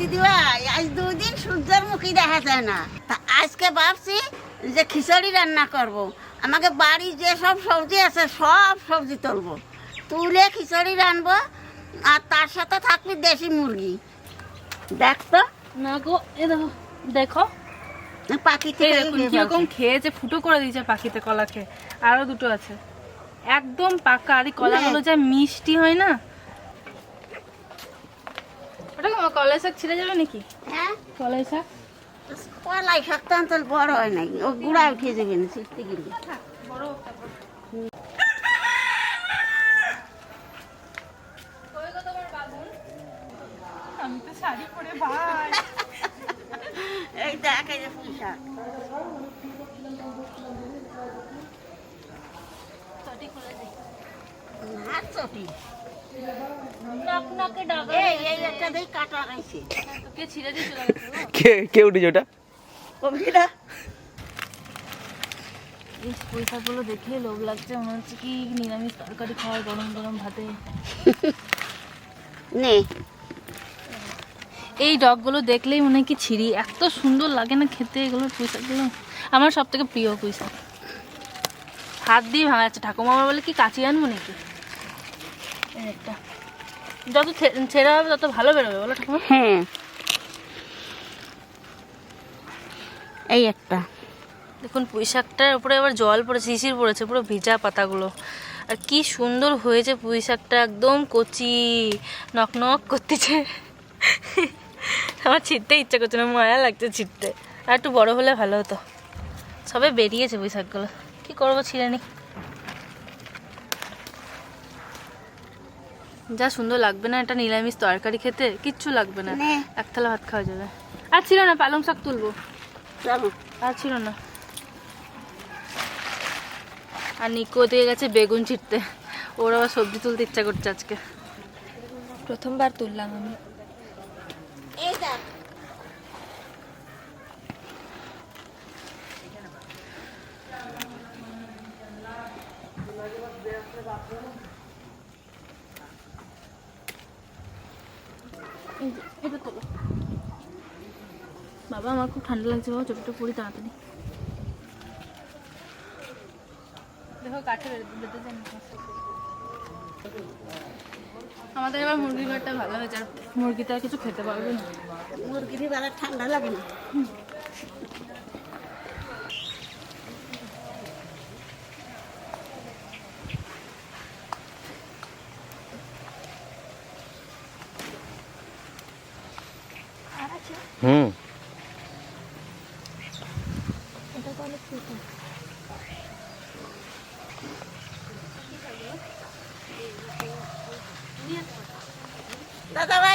দিদি ভাই আজ দুদিন সূর্যের মুখী দেখা যায় না। তা আজকে ভাবছি যে খিচুড়ি রান্না করব। আমাকে বাড়ি যে সব সবজি আছে সব সবজি তুলবো। তুলে খিচুড়ি রানবো আর তার সাথে থাকবে দেশি মুরগি। দেখ তো। না গো এ দেখো দেখো। পাখি এই থেকে দেখুন কীরকম খেয়েছে ফুটো করে দিয়েছে পাখিতে কলা খেয়ে আরও দুটো আছে। একদম পাকা আর কলাগুলো যা মিষ্টি হয় না? ওটা কি কলাই শাক ছিঁড়ে যাবে নাকি? হ্যাঁ? কলাই শাক? কলাই শাকটা অন্তল বড় হয় নাই। ও গুড়া উঠে যাবে না গেলে। আমি তো শাড়ি পরে ভাই। এই দেখ এই যে পুঁই শাক। চটি একটা দিয়ে কাটা রয়েছে কে উঠেছে ওটা? এই শাকগুলো দেখে লোভ লাগছে মনে হচ্ছে কি নিরামিষ তরকারি খাওয়ার গরম গরম ভাতে। নে। এই ডগগুলো দেখলেই মনে হয় কি ছিঁড়ি। এত সুন্দর লাগে না খেতে এগুলো পুঁই শাকগুলো আমার সব থেকে প্রিয় পুঁই শাক হাত দিয়ে ভাঙা যাচ্ছে ঠাকুমা বলে কি কাচি আনব নাকি? একটা। যত ছেঁড়া হবে তত ভালো বেরোবে বলো ঠাকুমা। হ্যাঁ এই একটা। দেখুন পুঁই শাকটার উপরে আবার জল পড়েছে শিশির পড়েছে পুরো ভিজা পাতাগুলো। আর কি সুন্দর হয়েছে পুঁই শাকটা একদম কচি নক নক করতেছে। আমার ছিটতে ইচ্ছা করছে না মায়া লাগছে ছিটতে আর একটু বড় হলে ভালো হতো। সবে বেরিয়েছে পুঁই শাকগুলো কী করব ছিঁড়ে নি? যা সুন্দর লাগবে না এটা নিরামিষ তরকারি খেতে কিচ্ছু লাগবে না। এক থালা ভাত খাওয়া যাবে। আর ছিল না পালং শাক তুলবো। আর ছিল না। আর নিকো দিয়ে গেছে বেগুন ছিটতে। ওরা আবার সবজি তুলতে ইচ্ছা করছে আজকে। প্রথমবার তুললাম আমি এই দেখ এই যে, এটা তোলো। বাবা আমার খুব ঠান্ডা লাগছে বাবা চোখটা পড়ি তাড়াতাড়ি। দেখো কাঠে। আমাদের এবার মুরগির ঘরটা ভালো হয়েছে আর মুরগিটা আর কিছু খেতে পারবে না। মুরগির বেলা ঠান্ডা লাগে না হুম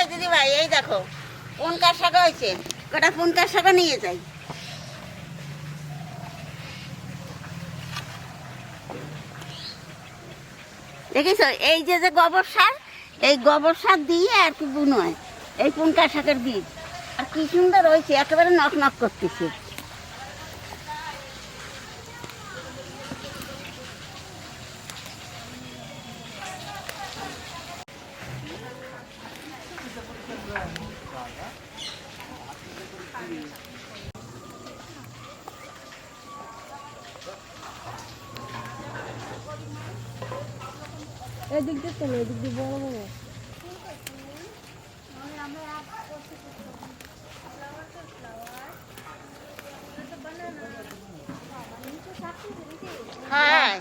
দাদা ভাই, এই দেখো পুনকার শাক হয়েছে? পুনকার শাক নিয়ে যাই? দেখিস, এই যে যে গোবর সার, এই গোবর সার দিয়ে আর কি বুনোয় এই পুনকার শাকের বীজ। আর কি সুন্দর হয়েছে, একেবারে নক নক করতেছে। এদিক দিয়ে চলো এদিক দিয়ে বড় বড় হ্যাঁ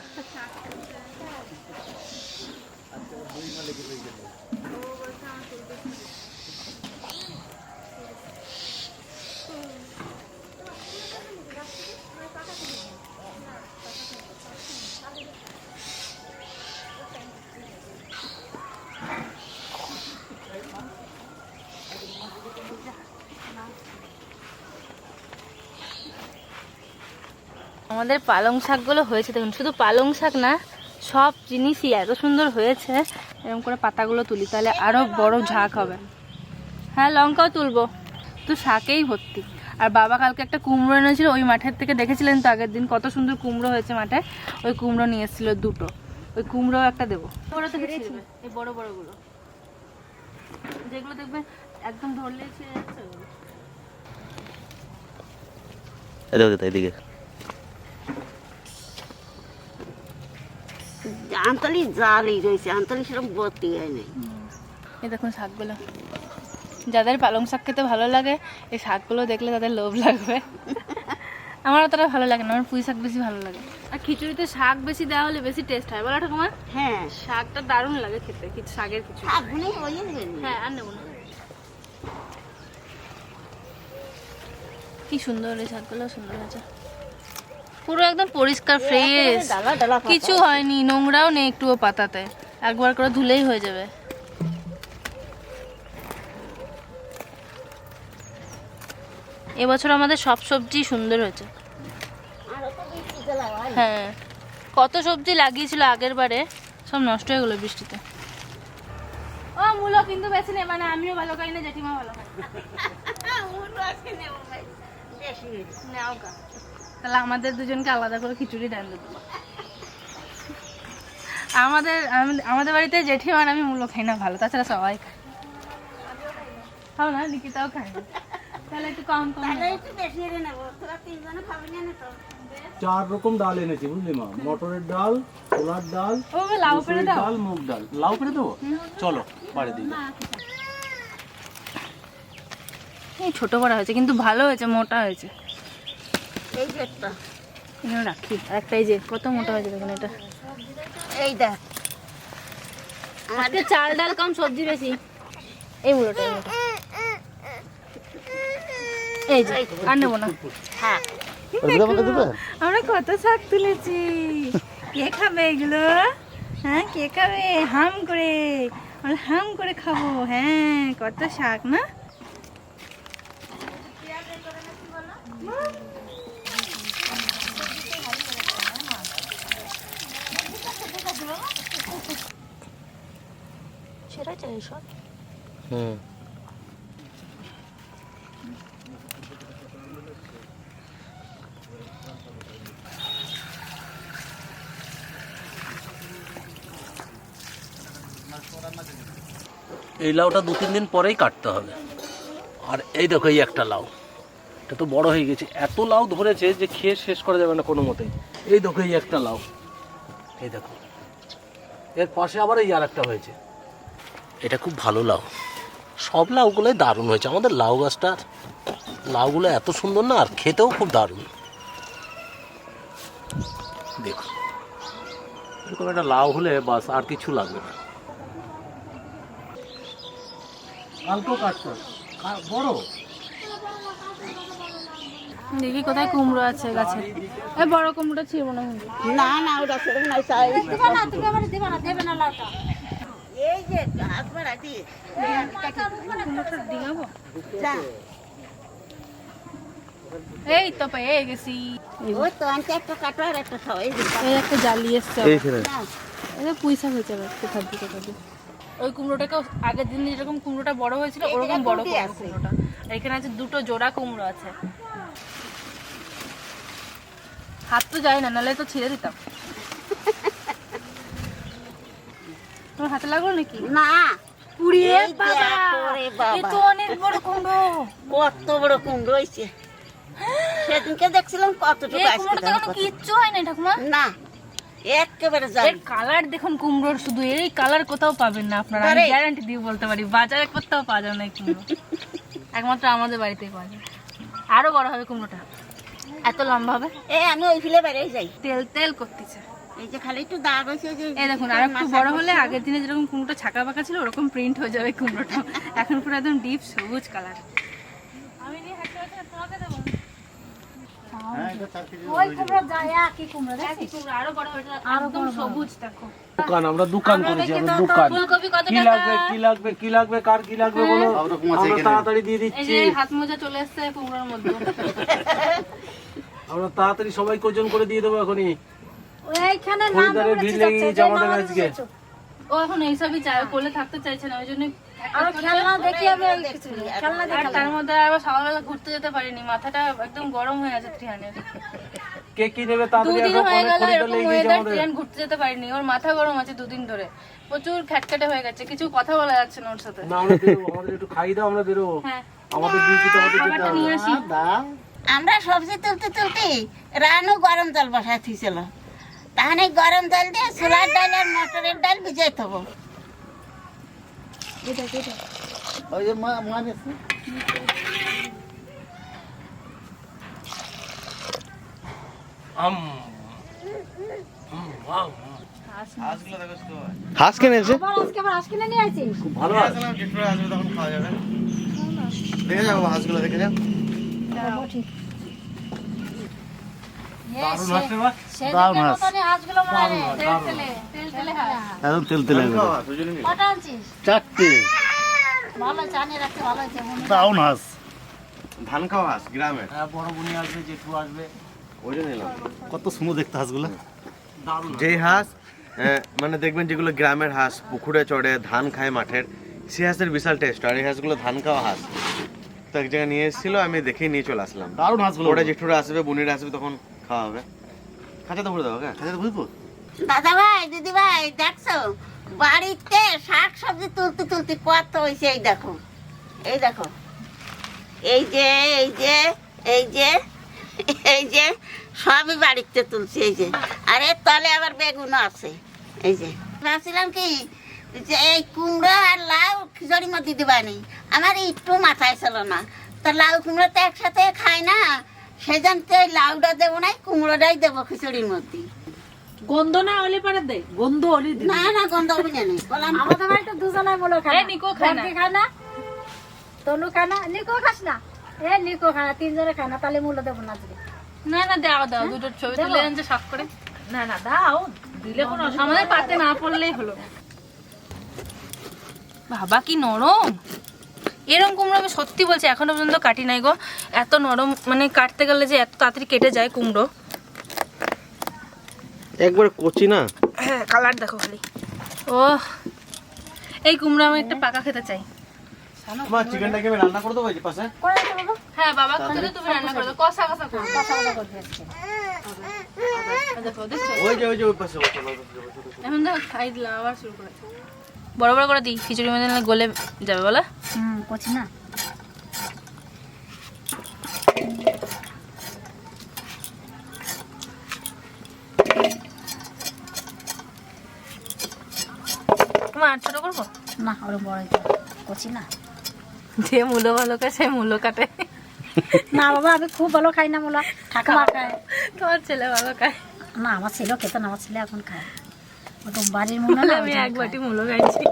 আমাদের পালং শাকগুলো হয়েছে। দেখুন শুধু পালং শাক না সব জিনিসই এত সুন্দর হয়েছে। এরকম করে পাতাগুলো তুলি তাহলে আরও বড় ঝাঁক হবে। হ্যাঁ লঙ্কাও তুলবো। তো শাকেই ভর্তি। আর বাবা কালকে একটা কুমড়ো এনেছিল ওই মাঠের থেকে দেখেছিলেন তো আগের দিন? কত সুন্দর কুমড়ো হয়েছে মাঠে। ওই কুমড়ো নিয়ে এসেছিল দুটো। ওই কুমড়ো একটা দেবো। বড় থেকে এই বড় বড়গুলো। যেগুলো দেখবে একদম ধরলে ছিঁড়ে যাচ্ছে। এদিকে। এদিকে আন্তলি জালই রয়েছে আন্তলি সেরকম ভর্তি হয় নাই। এই দেখুন শাকগুলো। যাদের পালং শাক খেতে ভালো লাগে এই শাকগুলো দেখলে তাদের লোভ লাগবে। আমার অতটা ভালো লাগে না আমার পুঁই শাক বেশি ভালো লাগে। আর খিচুড়িতে শাক বেশি দেওয়া হলে বেশি টেস্ট হয়। বলো ঠাকুমা। হ্যাঁ। শাকটা দারুণ লাগে খেতে কিছু শাকের কিছু হ্যাঁ আর নেব না। কি সুন্দর এই শাকগুলো সুন্দর হয়েছে। পুরো একদম পরিষ্কার ফ্রেশ কিছু হয়নি নোংরাও নেই একটুও পাতাতে। একবার করে ধুলেই হয়ে যাবে। এবছর আমাদের সব সবজি সুন্দর হয়েছে। আরও তো বৃষ্টি জ্বালা হয়। হ্যাঁ কত সবজি লাগিয়েছিল আগের বারে সব নষ্ট হয়ে গেলো বৃষ্টিতে। ও মূলো কিন্তু বেশি নেই মানে আমিও ভালো খাই না জেঠিমা ভালো খাই নেব। নাও গা তাহলে আমাদের দুজনকে আলাদা করে খিচুড়ি ডাল দেবো আমাদের আমাদের বাড়িতে জেঠিমা আর আমি মূল্য খাই না ভালো তাছাড়া সবাই খায়। খাও না নিকিতাও খায় তাহলে একটু কম কম তাহলে একটু বেশি করে নেব তোরা তিনজনে খাবি না তো। চার রকম ডাল এনেছি বুঝলি মা? মটরের ডাল ছোলার ডাল ও লাউ দাও। ডাল মুগ ডাল। লাউ করে দেবো? চলো বাড়ি দিই এই ছোট বড় হয়েছে কিন্তু ভালো হয়েছে মোটা হয়েছে। এই যে একটা এখানে রাখি। একটা এই যে কত মোটা হয়েছে দেখুন এটা। এই দেখ। আজকে চাল ডাল কম সবজি বেশি। এই মুলোটা এই যে আর নেব না। থাক আমরা কত শাক তুলেছি। কে খাবে এগুলো? হ্যাঁ কে খাবে? হাম করে। আমরা হাম করে খাব। হ্যাঁ কত শাক না? এই লাউটা দু তিন দিন পরেই কাটতে হবে। আর এই দেখো, এই একটা লাউ। এটা তো বড় হয়ে গেছে। এত লাউ ধরেছে যে খেয়ে শেষ করা যাবে না কোনো মতেই। এই দেখো, এই একটা লাউ। এই দেখো। এর পাশে আবার এই আর একটা হয়েছে। এটা খুব ভালো লাউ। সব লাউগুলোই দারুণ হয়েছে। আমাদের লাউ গাছটার লাউগুলো এত সুন্দর না আর খেতেও খুব দারুণ। দেখো এরকম একটা লাউ হলে বাস আর কিছু লাগবে না। কালকেও কাটতে বড়। দেখি কোথায় কুমড়ো আছে গাছে বড় কুমড়োটা ছিড়বো না না না ওটা সেরকম নাই চাই তুমি আমার দেবে না দেবে না লাউটা। এই যে হাত বাড়া ডিঙাবো যা। এই তো পেয়ে গেছি। ওই তো আনতে একটা কাটো আর একটা খাও এই একটা জালি এসছে। এই ছেলে নাও। এটা পুঁইশা হয়েছে আবার কোথা দিয়ে কোথা ওই কুমড়োটাকে আগের দিন যেরকম কুমড়োটা বড় হয়েছিল ওরকম বড় আছে। এখানে আছে দুটো জোড়া কুমড়ো আছে। হাত তো যায় না নাহলে তো ছিঁড়ে দিতাম। তোমার হাতে লাগল নাকি? না। পুড়িয়ে বাবা। এ তো অনেক বড় কুমড়ো। কত বড় কুমড়ো হয়েছে সেদিনকে দেখছিলাম কতটুকু আসছে কিচ্ছু হয় না ঠাকুমা। না একেবারে এর কালার দেখুন কুমড়োর শুধু এই কালার কোথাও পাবেন না আপনারা আমি। গ্যারান্টি দিয়ে বলতে পারি বাজারে কোথাও পাওয়া যাবে না এই কুমড়ো। একমাত্র আমাদের বাড়িতেই পাওয়া যায়। আরও বড় হবে কুমড়োটা। এত লম্বা হবে? এই আমি ওই ফিলে বেরিয়ে যাই। তেল তেল করতেছে। এই যে খালি একটু দাগ হয়েছে যে এই দেখুন আর একটু বড় হলে আগের দিনে যেরকম কুমড়োটা ছাকা পাকা ছিল ওরকম প্রিন্ট হয়ে যাবে কুমড়োটা। এখন পুরো একদম ডিপ সবুজ কালার আমি নিয়ে হাঁটতে হাঁটতে তোমাকে দেবো ওই কুমড়ো যায় কি কুমড়ো দেখি কুমড়ো আরও বড় হয়েছে একদম সবুজ দেখো। দোকান আমরা দোকান করেছি আমরা দোকান। কি লাগবে কি লাগবে কি লাগবে কার কি লাগবে বলো? আমরা তাড়াতাড়ি দিয়ে দিচ্ছি। হাত মোজা চলে এসছে কুমড়োর মধ্যে। আমরা তাড়াতাড়ি সবাই ওজন করে দিয়ে দেবো এখনই। ওইখানে খরিদারের ভিড় লেগে গেছে আমাদের আজকে। ও এখন এইসবই চায় কোলে থাকতে চাইছে না ওই জন্য খেলনা দেখি আমি খেলনা আর তার মধ্যে আবার সকালবেলা ঘুরতে যেতে পারিনি মাথাটা একদম গরম হয়ে আছে ত্রিহানের। কে কি নেবে তাড়াতাড়ি দুদিন হয়ে গেল এরকম ওয়েদার ট্রেন ঘুরতে যেতে পারিনি ওর মাথা গরম আছে দুদিন ধরে প্রচুর খ্যাটখ্যাটে হয়ে গেছে কিছু কথা বলা যাচ্ছে না ওর সাথে। না আমরা আমাদের একটু খাই দাও আমরা বেরোবো। হ্যাঁ। আমাদের ডিউটি তো আমাদের নিয়ে আসি। আমরা সবজি তুলতে তুলতে রানু গরম জল বসায় থুইছিল তাহলে গরম জল দিয়ে ছোলার ডাল আর মটরের ডাল ভিজাই থবো। ওই যে মা মা নিয়েছে আম। উম, আম। হাঁস কিনেছে? খুব ভালো আছে দেখে যাব হাঁসগুলো দেখে যাও। দারুণ হাসছে বা দারুণ হাঁস তেল তেলে তেল তেলে হাত একদম তেল তেলে চারটে। দারুণ হাঁস। ধান খাওয়া হাঁস গ্রামের হ্যাঁ বড় বুনি আসবে জেঠু আসবে। কত সুন্দর দেখতে হাঁসগুলো। যেই হাঁস মানে দেখবেন যেগুলো গ্রামের হাঁস পুকুরে চড়ে ধান খায় মাঠের সেই হাঁসের বিশাল টেস্ট আর এই হাঁসগুলো ধান খাওয়া হাঁস। তো এক জায়গায় নিয়ে এসেছিল আমি দেখেই নিয়ে চলে আসলাম। দারুণ হাঁসগুলো। ওটা জেঠুরা আসবে বুনিরা আসবে তখন হ্যাঁ? বাড়িতে তুলতে তুলতে কত হয়েছে, এই দেখো। এই দেখো। এই যে এই যে এই যে এই যে, সবই বাড়িতে তুলছি, এই যে। আর তলে আবার বেগুনও আছে, এই যে। ভাবছিলাম কি, যে এই কুমড়ো আর লাউ খিচুড়ির মধ্যে দিবানি। আমার একটু মাথায় ছিল না। তা লাউ কুমড়ো তো একসাথে খাই না সেই জন্য তো এই লাউটা দেবো না এই কুমড়োটাই দেবো খিচুড়ির মধ্যে। গন্ধ না হলে পারে দে গন্ধ হলে দে। না না গন্ধ হবে না বললাম আমাদের বাড়িতে দুজনাই খায় এ নিকো খায় না খায় না? তনু খায় না? নিকো খাস না? এ নিকো খায় না তিনজনে খায় না তাহলে মূল্য দেবো না আজকে না না দাও দাও দুটো ছবি তুলে আনছে শখ করে। না না দাও দিলে কোনো আমাদের পাতে না পড়লেই হলো। বাবা কি নরম। এরকম কুমড়ো আমি সত্যি বলছি এখনও পর্যন্ত কাটি নাই গো। এত নরম মানে কাটতে গেলে যে এত তাড়াতাড়ি কেটে যায় কুমড়ো। একবারে কচি না? হ্যাঁ কালার দেখো খালি। ও এই কুমড়ো আমি একটা পাকা খেতে চাই। আমি রান্না করে দেবো এই যে পাশে? হ্যাঁ বাবা তুমি রান্না করে দাও। কষা কষা করো দেখো দেখছ ওই যে ওই যে ওই পাশে ওই। এখন দেখো খাই দিলাম আবার শুরু করেছে। বড় বড় করে দিই খিচুড়ি মধ্যে নাহলে গলে যাবে বলো। হুম করছি না। ছোট করব? না ওরকম বড় করছি না। যে মূলো ভালো খায় সে মূলো কাটে। না বাবা আমি খুব ভালো খাই না মূলা। ঠাকুমা খায়। তোমার ছেলে ভালো খায়। না আমার ছেলেও খেত না আমার ছেলে এখন খায়। ও তো বাড়ির মূল্য আমি এক বাটি মূলো খাইছি।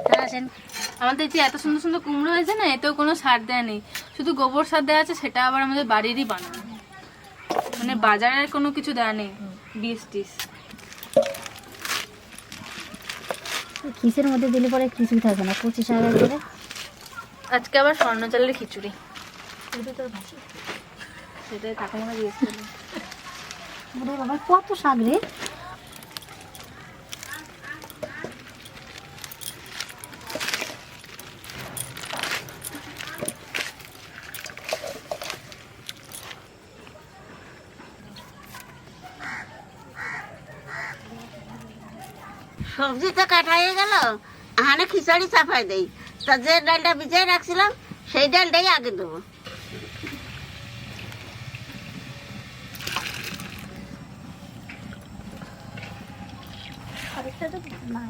আমাদের যে এত সুন্দর সুন্দর কুমড়ো হয়েছে না এতেও কোনো সার দেওয়া নেই। শুধু গোবর সার দেওয়া আছে সেটা আবার আমাদের বাড়িরই বানানো। মানে বাজারের কোনো কিছু দেওয়া নেই বিষ টিস। খিসের মধ্যে দিলে পরে কিছুই থাকবে না পঁচিশ হাজার করে? আজকে আবার স্বর্ণ চালের খিচুড়ি। সেটাই দিয়েছিল বাবা কত শাক রে সবজি তো কাটা হয়ে গেল আহানে খিচড়ি চাপাই দেই। তা যে ডালটা ভিজাই রাখছিলাম, সেই ডালটাই আগে দেবো। আরেকটা তো না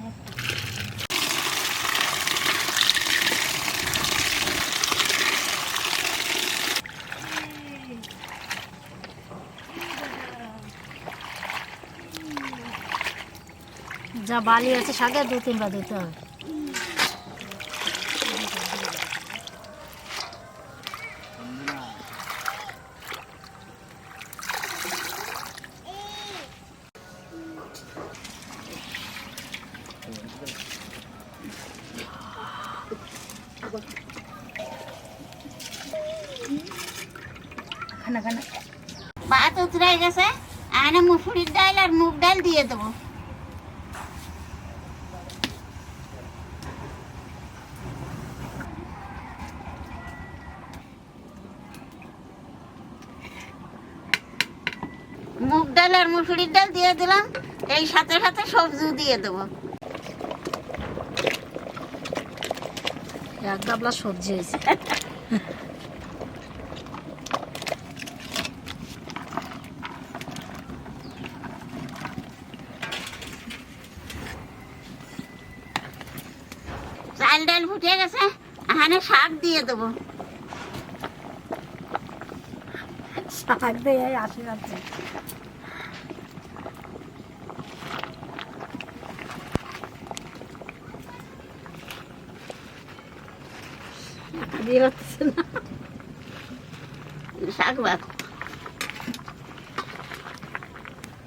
যা বালি আছে শাকে দু তিনবার দিতে হবে। ভাত উতরে গেছে। আহানে মুসুরির ডাল আর মুগ ডাল দিয়ে দেবো মুগ ডাল আর মুসুরির ডাল দিয়ে দিলাম। এই সাথে সাথে সবজি দিয়ে দেবো। এক গাবলা সবজি হয়েছে। চাল ডাল ফুটে গেছে এখানে শাক দিয়ে দেবো। শাক দিয়ে আসি দিয়ে রাখতেছে না। শাক ভাত।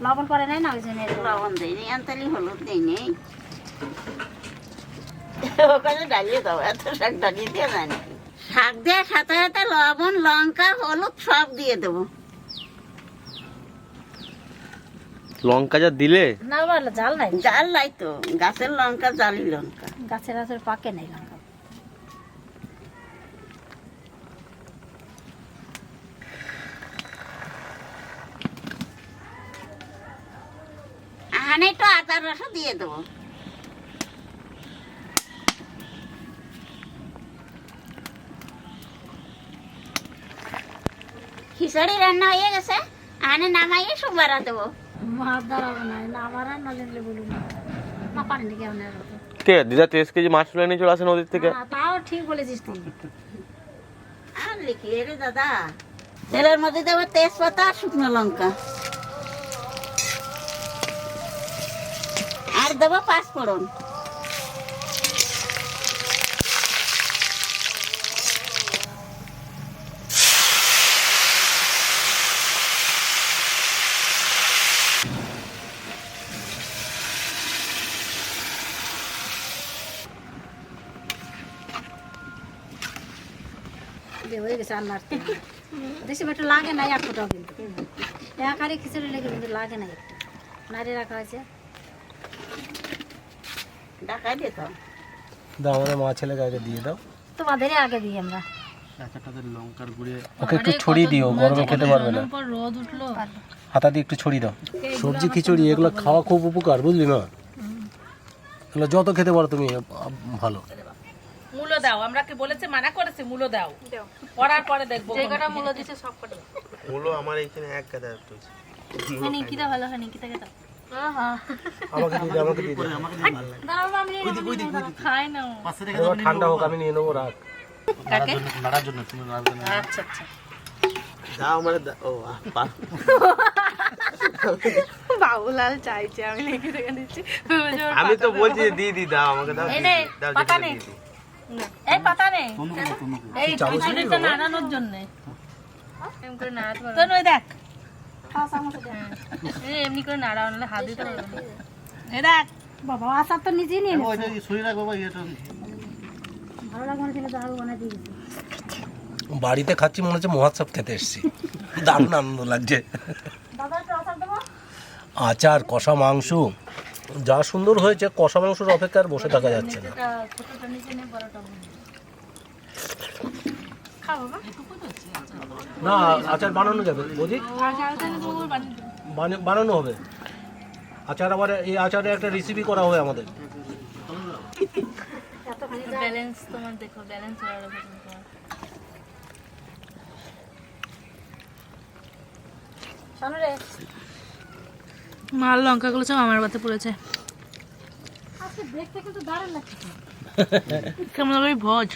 লবণ করে নাই না ওই জন্য লবণ দিইনি আনতালি হলুদ দিইনি ওখানে ডালিয়ে দাও এত শাক ডালিয়ে দিয়ে যায় নাকি? শাক দেওয়ার সাথে সাথে লবণ লঙ্কা হলুদ সব দিয়ে দেবো। লঙ্কা যা দিলে? না বাবা জাল নাই। জাল নাই তো গাছের লঙ্কা জালি লঙ্কা। গাছের গাছের পাকে নাই লঙ্কা। এখানে একটু আদা রসও দিয়ে দেবো। খিচুড়ি রান্না হয়ে গেছে এখানে নামাইয়ে সুবারা দেবো। মাছ কে দিদা তেইশ কেজি তুলে নিয়ে চলে আসে নদীর থেকে? তাও ঠিক বলেছিস তুই। আর লিখি রে দাদা? তেলের মধ্যে দেবো তেজপাতা আর শুকনো লঙ্কা। আর দেবো পাঁচফোড়ন দিয়ে হয়ে গেছে আর নাড়তে হবে না। বেশি একটু লাগে নাই এক ফোটাও কিন্তু একারে খিচুড়ি লেগে কিন্তু লাগে না একটু নাড়িয়ে রাখা হয়েছে দাও। আমাদের মা ছেলেকে আগে দিয়ে দাও। তোমাদেরই আগে দিই আমরা। ওকে একটু ছড়িয়ে দিও গরমে খেতে পারবে না। রোদ উঠল। হাতা দিয়ে একটু ছড়িয়ে দাও। সবজি খিচুড়ি এগুলো খাওয়া খুব উপকার বুঝলি না এগুলো যত খেতে পারো তুমি ভালো। মূলো দাও আমরা কি বলেছে মানা করেছে মূলো দাও। পড়ার পরে দেখব যে কটা মূল্য দিছে সব কটা। হলো আমার এইখানে এক গাদা হ্যাঁ নিকিতা ভালো হয় নিকিতাকে দাও। আমাকে দিয়ে দে আমাকে দিয়ে দে। এবার ঠান্ডা হোক আমি নিয়ে নেব রাখ। নাড়ার জন্য তুমি নাড়ার জন্য। আচ্ছা আচ্ছা। দাও আমার ও বাবুলাল চাইছে আমি লিখে রেখে দিচ্ছি। আমি তো বলছি দিয়ে দি দাও আমাকে দাও এই নে, দাও পাতা নে। এই পাতা এই নাড়ানোর জন্য এমনি করে নাড়াতে তো নই দেখ হ্যাঁ। এই এমনি করে নাড়াও নাহলে হাত দিতে পারবে না। দেখ বাবা আচার তো নিজেই নিয়ে ওইটা শরীর রাখ বাবা এটা ভালো লাগে না ছেলে দাঁড়াবো বানাই দিয়ে বাড়িতে খাচ্ছি মনে হচ্ছে মহাৎসব খেতে এসেছি। দারুণ আনন্দ লাগছে। আচার কষা মাংস। যা সুন্দর হয়েছে কষা মাংসের অপেক্ষা আর বসে থাকা যাচ্ছে না। নে আচার বানানো যাবে। বুঝি বানানো হবে। আচার আবার এই আচারে একটা রেসিপি করা হয় আমাদের। ব্যালেন্স তোমার দেখো ব্যালেন্স গেছে তোমার। শোনো রে। মার লঙ্কাগুলো সব আমার বাতে পড়েছে। কেমন ভোজ?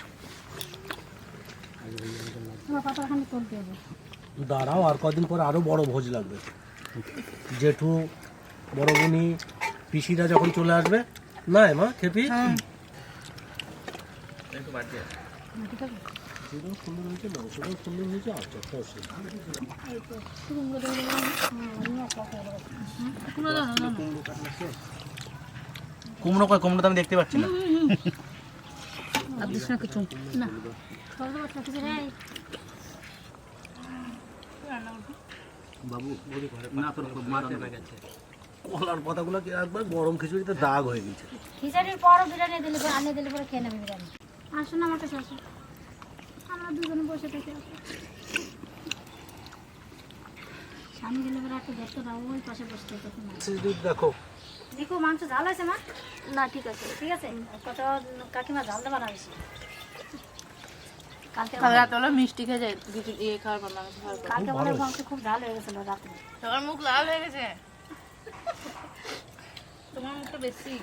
দাঁড়াও আর কদিন পর আরও বড় ভোজ লাগবে। জেঠু বড় বুনি পিসিরা যখন চলে আসবে না মা খেপি? সুন্দর হয়েছে মাংসটাও সুন্দর হয়েছে আচারটাও কুমড়ো কয় কুমড়ো তো আমি দেখতে পাচ্ছি না। কিছু না। বাবু না তোর মা গেছে কলার পাতাগুলো একবার গরম খিচুড়িতে দাগ হয়ে গেছে। খিচুড়ির পরও বিরিয়ানি দিলে পরে আনিয়ে দিলে পরে খেয়ে নেবে বিরিয়ানি? আসুন আমার কাছে আসুন আমরা দুজনে বসে থেকে আমি গেলে এবার একটু ধরতে না ওই পাশে বসতে তখন না। দেখো। দেখো মাংস ঝাল আছে মা। না ঠিক আছে ঠিক আছে। কত কাকিমা ঝাল দেবা না বেশি কালকে রাত হলো মিষ্টি খেয়ে যায় কিছু ইয়ে খাওয়ার পর মাংস খাওয়ার পর। কালকে মনে মাংস খুব লাল হয়ে গেছিল রাতে। তোমার মুখ লাল হয়ে গেছে? তোমার মুখটা বেশি।